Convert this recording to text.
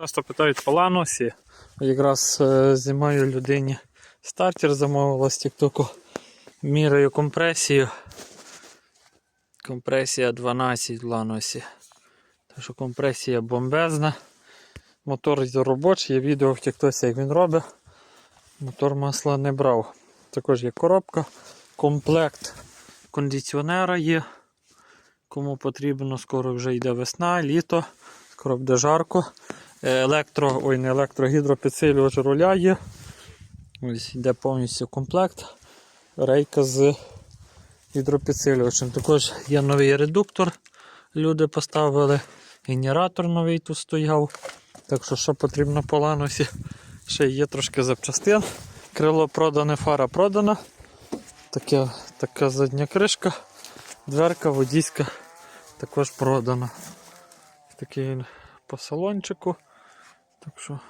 Часто питають по ланосі. Якраз е, знімаю людині стартер замовила з тіктоку. Міряю компресію. Компресія 12 в ланосі. Так що компресія бомбезна. Мотор робочий, є відео в тіктосі, як він робить. Мотор масла не брав. Також є коробка, комплект кондиціонера є. Кому потрібно, скоро вже йде весна, літо, скоро буде жарко. Електро, ой, не електро, гідропідсилювач руля є. Ось йде повністю комплект. Рейка з гідропідсилювачем. Також є новий редуктор. Люди поставили. Генератор новий тут стояв. Так що, що потрібно по ланусі, ще є трошки запчастин. Крило продане, фара продана. Таке, така задня кришка, дверка водійська також продана. Такий він по салончику. Так що